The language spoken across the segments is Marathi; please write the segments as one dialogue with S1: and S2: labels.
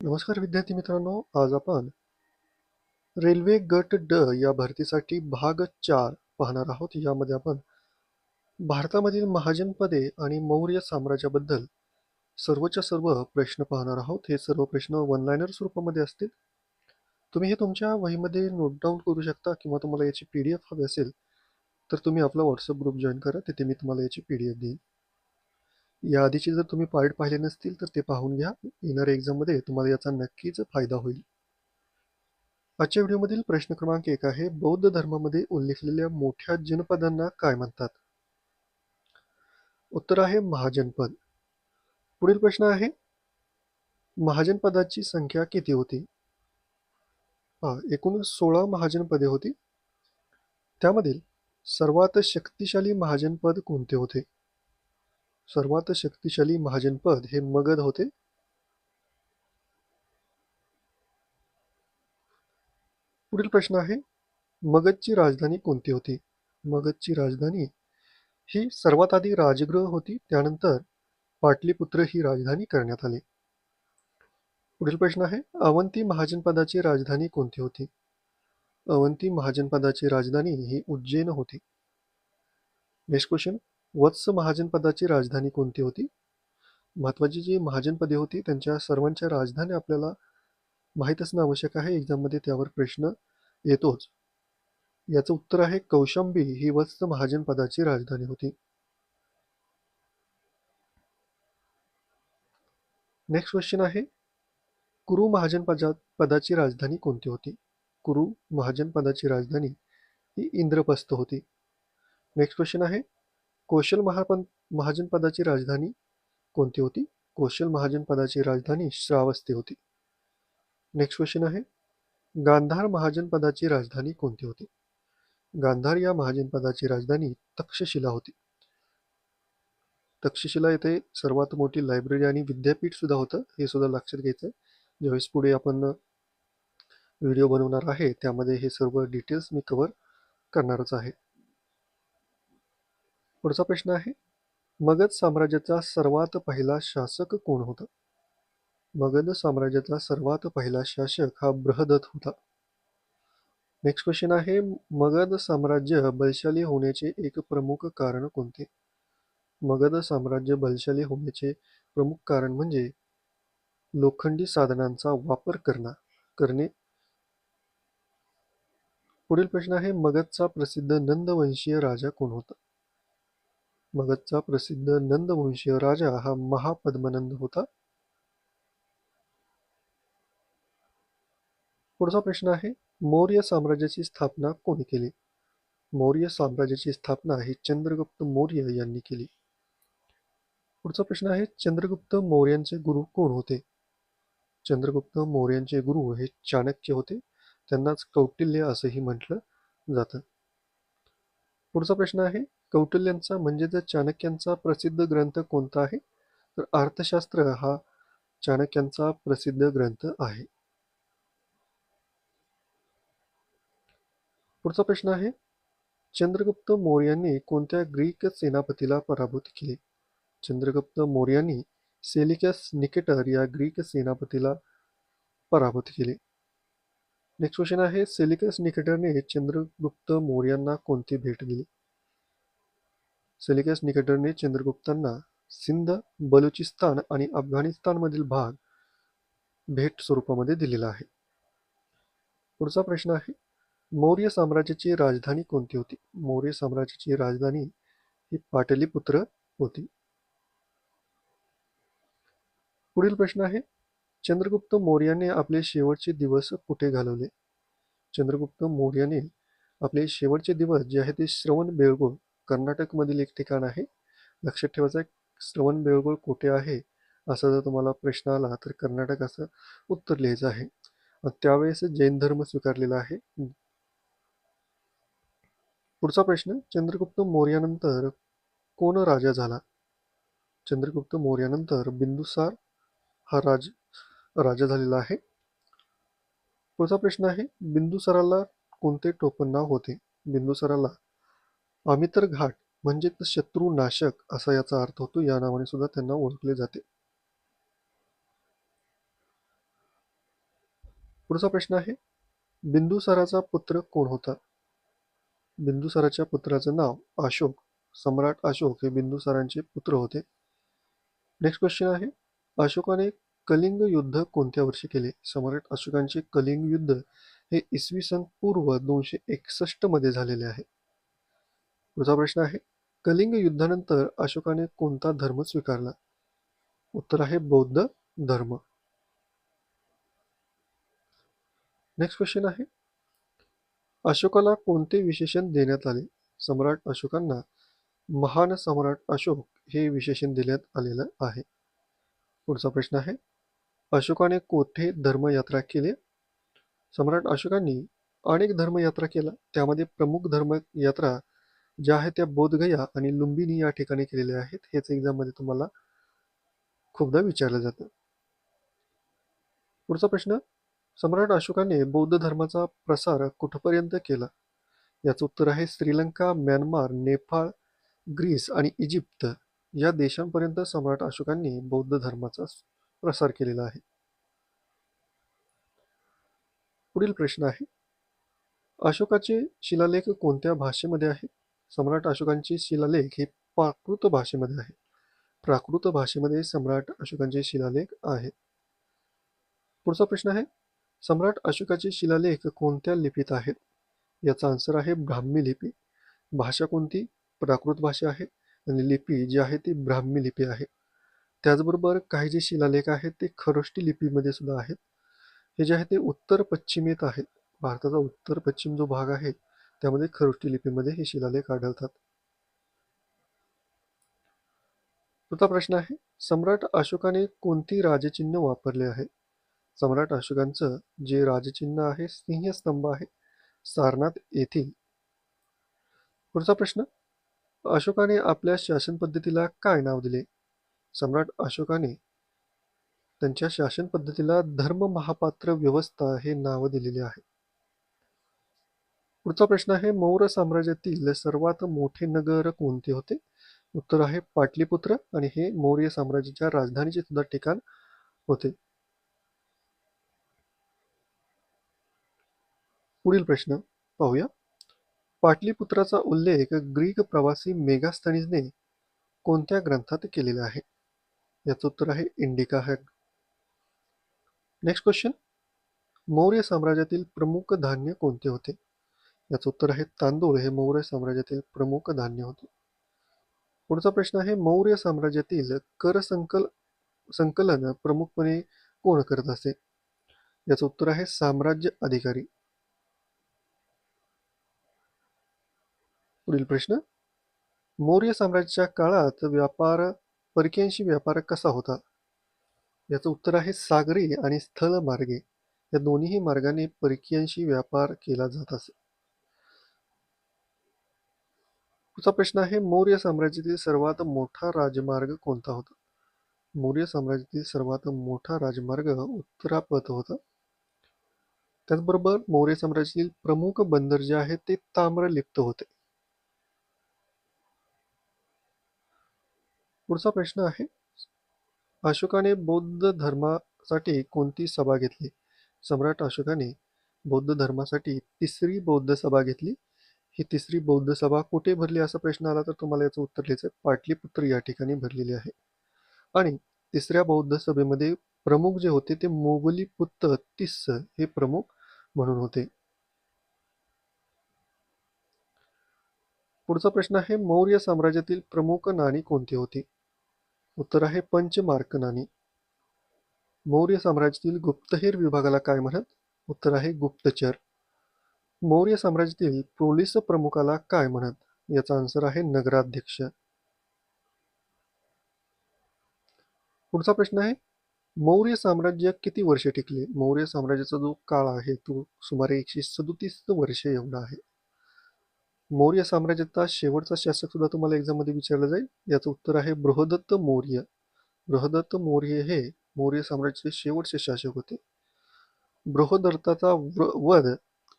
S1: नमस्कार विद्यार्थी मित्रांनो आज आपण रेल्वे गट ड या भरतीसाठी भाग चार पाहणार आहोत. यामध्ये आपण भारतामधील महाजन पदे आणि मौर्य साम्राज्याबद्दल सर्वच्या सर्व प्रश्न पाहणार आहोत. हे सर्व प्रश्न वन लायनर स्वरूपामध्ये असतील. तुम्ही हे तुमच्या वहीमध्ये नोट डाऊन करू शकता किंवा तुम्हाला याची पी डी एफ हवी असेल तर तुम्ही आपला व्हॉट्सअप ग्रुप जॉईन करा. तिथे मी तुम्हाला याची पी डी एफ देईन. या आधीचे जर तुम्ही पार्ट पाहिले नसतील तर ते पाहून घ्या. येणाऱ्या एक्झाममध्ये तुम्हाला याचा नक्कीच फायदा होईल. आजच्या व्हिडिओमधील प्रश्न क्रमांक एक आहे बौद्ध धर्मामध्ये उल्लेखलेल्या मोठ्या जनपदांना काय म्हणतात? उत्तर आहे महाजनपद. पुढील प्रश्न आहे महाजनपदाची संख्या किती होती? हा एकूण सोळा महाजनपदे होती. त्यामधील सर्वात शक्तिशाली महाजनपद कोणते होते? सर्वात शक्तिशाली महाजनपद हे मगध होते? पुढील प्रश्न आहे मगधची राजधानी कोणती होती? मगधची राजधानी ही सर्वात आधी राजगृह होती त्यानंतर पाटलीपुत्र ही राजधानी करण्यात आली. पुढील प्रश्न आहे अवंती महाजनपदाची राजधानी कोणती होती? अवंती महाजनपदाची राजधानी ही उज्जैन होती. नेक्स्ट क्वेश्चन वत्स महाजनपदाची राजधानी कोणती होती? महत्वाची जी महाजनपदे होती त्यांच्या सर्वांच्या राजधानी आपल्याला माहीत असणं आवश्यक आहे. एक्झाममध्ये त्यावर प्रश्न येतोच. याचं उत्तर आहे कौशंबी ही वत्स महाजनपदाची राजधानी होती. नेक्स्ट क्वेश्चन आहे कुरु महाजनपदा पदाची राजधानी कोणती होती? कुरु महाजनपदाची राजधानी ही इंद्रप्रस्थ होती. नेक्स्ट क्वेश्चन आहे कौशल महापन महाजनपदाची राजधानी कोणती होती? कौशल महाजनपदाची राजधानी श्रावस्ती होती. नेक्स्ट क्वेश्चन आहे. गांधार महाजनपदाची राजधानी कोणती होती? गांधार या महाजनपदाची राजधानी तक्षशिला होती. तक्षशिला येथे सर्वात मोठी लायब्ररी आणि विद्यापीठ सुद्धा होतं. हे सुद्धा लक्षात घ्यायचं आहे. ज्यावेळेस पुढे आपण व्हिडिओ बनवणार आहे त्यामध्ये हे सर्व डिटेल्स मी कवर करणारच आहे. पुढचा प्रश्न आहे मगध साम्राज्याचा सर्वात पहिला शासक कोण होता? मगध साम्राज्याचा सर्वात पहिला शासक हा बृहदत होता. नेक्स्ट क्वेश्चन आहे मगध साम्राज्य बलशाली होण्याचे एक प्रमुख कारण कोणते? मगध साम्राज्य बलशाली होण्याचे प्रमुख कारण म्हणजे लोखंडी साधनांचा वापर करणं करणे. पुढील प्रश्न आहे मगधचा प्रसिद्ध नंदवंशीय राजा कोण होता? मगधचा प्रसिद्ध नंदवंशीय राजा हा महापद्मनंद होता. पुढचा प्रश्न आहे मौर्य साम्राज्याची स्थापना कोणी केली? मौर्य साम्राज्याची स्थापना ही चंद्रगुप्त मौर्य यांनी केली. पुढचा प्रश्न आहे चंद्रगुप्त मौर्यांचे गुरु कोण होते? चंद्रगुप्त मौर्यांचे गुरु हे चाणक्य होते. त्यांनाच कौटिल्य असंही म्हटलं जातं. पुढचा प्रश्न आहे कौटिल्यांचा म्हणजेच चाणक्यांचा प्रसिद्ध ग्रंथ कोणता आहे? तर अर्थशास्त्र हा चाणक्यांचा प्रसिद्ध ग्रंथ आहे. पुढचा प्रश्न आहे चंद्रगुप्त मौर्यांनी कोणत्या ग्रीक सेनापतीला पराभूत केले? चंद्रगुप्त मौर्यांनी सेलिकस निकेटर या ग्रीक सेनापतीला पराभूत केले. नेक्स्ट क्वेश्चन आहे सेलिकस निकेटरने चंद्रगुप्त मौर्यांना कोणती भेट दिली? सेलिकस निकेटरने चंद्रगुप्तांना सिंध बलुचिस्तान आणि अफगाणिस्तानमधील भाग भेट स्वरूपामध्ये दिलेला आहे. पुढचा प्रश्न आहे मौर्य साम्राज्याची राजधानी कोणती होती? मौर्य साम्राज्याची राजधानी ही पाटलीपुत्र होती. पुढील प्रश्न आहे चंद्रगुप्त मौर्याने आपले शेवटचे दिवस कुठे घालवले? चंद्रगुप्त मौर्याने आपले शेवटचे दिवस जे आहे ते श्रवण बेळगोळ कर्नाटकमधील एक ठिकाण आहे. लक्षात ठेवायचं श्रवण बेळगोळ कुठे आहे? असा जर तुम्हाला प्रश्न आला तर कर्नाटक असं उत्तर लिहायचं आहे. त्यावेळेस जैन धर्म स्वीकारलेला आहे. पुढचा प्रश्न चंद्रगुप्त मौर्यानंतर कोण राजा झाला? चंद्रगुप्त मौर्यानंतर बिंदुसार हा राज राजा झालेला आहे. पुढचा प्रश्न आहे बिंदुसाराला कोणते टोपण नाव होते? बिंदुसाराला अमितर घाट म्हणजेच शत्रू नाशक असा याचा अर्थ होतो. या नावाने सुद्धा त्यांना ओळखले जाते. पुढचा प्रश्न आहे बिंदुसाराचा पुत्र कोण होता? बिंदुसाराच्या पुत्राचं नाव अशोक सम्राट अशोक हे बिंदुसारांचे पुत्र होते. नेक्स्ट क्वेश्चन आहे अशोकाने कलिंग युद्ध कोणत्या वर्षी केले? सम्राट अशोकांचे कलिंग युद्ध हे इसवी सन पूर्व दोनशे एकसष्टमध्ये झालेले आहे. पुढचा प्रश्न आहे कलिंग युद्धानंतर अशोकाने कोणता धर्म स्वीकारला? उत्तर आहे बौद्ध धर्म. नेक्स्ट क्वेश्चन आहे अशोकाला कोणते विशेषण देण्यात आले? सम्राट अशोकांना महान सम्राट अशोक हे विशेषण देण्यात आलेलं आहे. पुढचा प्रश्न आहे अशोकाने कोठे धर्मयात्रा केली? सम्राट अशोकांनी अनेक धर्मयात्रा केल्या त्यामध्ये प्रमुख धर्मयात्रा ज्या आहेत त्या बोधगया आणि लुंबिनी या ठिकाणी केलेल्या आहेत हेच एक्झाममध्ये तुम्हाला खूपदा विचारलं जातं. पुढचा प्रश्न सम्राट अशोकाने बौद्ध धर्माचा प्रसार कुठपर्यंत केला? याचं उत्तर आहे श्रीलंका म्यानमार नेपाळ ग्रीस आणि इजिप्त या देशांपर्यंत सम्राट अशोकांनी बौद्ध धर्माचा प्रसार केलेला आहे. पुढील प्रश्न आहे अशोकाचे शिलालेख कोणत्या भाषेमध्ये आहेत सम्राट अशोकांचे शिलालेख हे प्राकृत भाषेमध्ये आहे. प्राकृत भाषेमध्ये सम्राट अशोकांचे शिलालेख आहेत. पुढचा प्रश्न आहे सम्राट अशोकाचे शिलालेख कोणत्या लिपीत आहेत? याचा आन्सर आहे ब्राह्मी लिपी. भाषा कोणती? प्राकृत भाषा आहे. आणि लिपी जी आहे ती ब्राह्मी लिपी आहे. त्याचबरोबर काही जे शिलालेख आहेत ते खरोष्टी लिपीमध्ये सुद्धा आहेत. हे जे आहे ते उत्तर पश्चिमेत आहेत. भारताचा उत्तर पश्चिम जो भाग आहे त्यामध्ये खरोष्टी लिपीमध्ये हे शिलालेख आढळतात. पुढचा प्रश्न आहे सम्राट अशोकाने कोणती राजचिन्ह वापरले आहे? सम्राट अशोकांचं जे राजचिन्ह आहे सिंहस्तंभ आहे सारनाथ येथील. पुढचा प्रश्न अशोकाने आपल्या शासन पद्धतीला काय नाव दिले? सम्राट अशोकाने त्यांच्या शासन पद्धतीला धर्म महापात्र व्यवस्था हे नाव दिलेले आहे. पुढचा प्रश्न आहे मौर्य साम्राज्यातील सर्वात मोठे नगर कोणते होते? उत्तर आहे पाटलीपुत्र आणि हे मौर्य साम्राज्याच्या राजधानीचे सुद्धा ठिकाण होते. पुढील प्रश्न पाहूया. पाटलीपुत्राचा उल्लेख ग्रीक प्रवासी मेगास्थनीजने कोणत्या ग्रंथात केलेला आहे? याचं उत्तर आहे इंडिका हॅग. नेक्स्ट क्वेश्चन मौर्य साम्राज्यातील प्रमुख धान्य कोणते होते? याचं उत्तर आहे तांदूळ हे मौर्य साम्राज्यातील प्रमुख धान्य होते. पुढचा प्रश्न आहे मौर्य साम्राज्यातील कर संकल संकलन प्रमुखपणे कोण करत असे? याचं उत्तर आहे साम्राज्य अधिकारी. पुढील प्रश्न मौर्य साम्राज्याच्या काळात व्यापार परकीयांशी व्यापार कसा होता? याचं उत्तर आहे सागरी आणि स्थल मार्गे. या दोन्ही मार्गाने परकीयांशी व्यापार केला जात असे. पुढचा प्रश्न आहे मौर्य साम्राज्यातील सर्वात मोठा राजमार्ग कोणता होता? मौर्य साम्राज्यातील सर्वात मोठा राजमार्ग उत्तरापथ होता. त्याचबरोबर मौर्य साम्राज्यातील प्रमुख बंदर जे आहे ते ताम्रलिप्त होते. पुढचा प्रश्न आहे अशोकाने बौद्ध धर्मासाठी कोणती सभा घेतली? सम्राट अशोकाने बौद्ध धर्मासाठी तिसरी बौद्ध सभा घेतली. ही तिसरी बौद्ध सभा कुठे भरली असा प्रश्न आला तर तुम्हाला याचं उत्तर लिहायचं पाटलीपुत्र या ठिकाणी भरलेली आहे. आणि तिसऱ्या बौद्ध सभेमध्ये प्रमुख जे होते ते मोगली पुत्र तिस्स हे प्रमुख म्हणून होते. पुढचा प्रश्न आहे मौर्य साम्राज्यातील प्रमुख नाणी कोणती होती? उत्तर आहे पंचमार्क नाणी. मौर्य साम्राज्यातील गुप्तहेर विभागाला काय म्हणत? उत्तर आहे गुप्तचर. मौर्य साम्राज्यातील पोलीस प्रमुखाला काय म्हणत? याचा आन्सर आहे नगराध्यक्ष. पुढचा प्रश्न आहे मौर्य साम्राज्य किती वर्षे टिकले? मौर्य साम्राज्याचा जो काळ आहे तो सुमारे एकशे सदोतीस वर्ष एवढा आहे. मौर्य साम्राज्याचा शेवटचा शासक सुद्धा तुम्हाला एक्झाममध्ये विचारलं जाईल. याचं उत्तर आहे बृहदत्त मौर्य. बृहदत्त मौर्य हे मौर्य साम्राज्याचे शेवटचे शासक होते. बृहदत्ताचा वध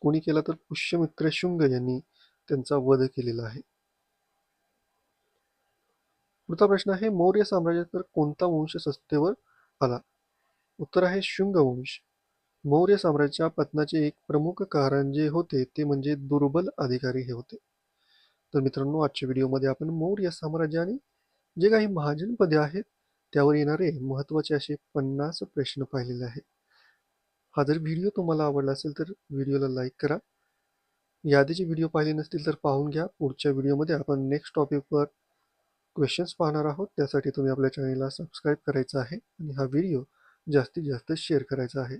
S1: कोणी केला तर पुष्यमित्र शुंग यांनी त्यांचा वध केलेला आहे. पुढचा प्रश्न आहे मौर्य साम्राज्यात कोणता वंश सत्तेवर आला? उत्तर आहे शुंग वंश. मौर्य साम्राज्याच्या पतनाचे एक प्रमुख कारण जे होते ते म्हणजे दुर्बल अधिकारी हे होते. तर मित्रांनो आजच्या व्हिडिओमध्ये आपण मौर्य साम्राज्य आणि जे काही महाजनपदे आहेत त्यावर येणारे महत्त्वाचे असे पन्नास प्रश्न पाहिलेले आहेत. हा जर व्हिडिओ तुम्हाला आवडला असेल तर व्हिडिओला लाईक करा. यादीचे व्हिडिओ पाहिले नसतील तर पाहून घ्या. पुढच्या व्हिडिओमध्ये आपण नेक्स्ट टॉपिकवर क्वेश्चन्स पाहणार आहोत. त्यासाठी तुम्ही आपल्या चॅनलला सबस्क्राईब करायचं आहे आणि हा व्हिडिओ जास्तीत जास्त शेअर करायचा आहे.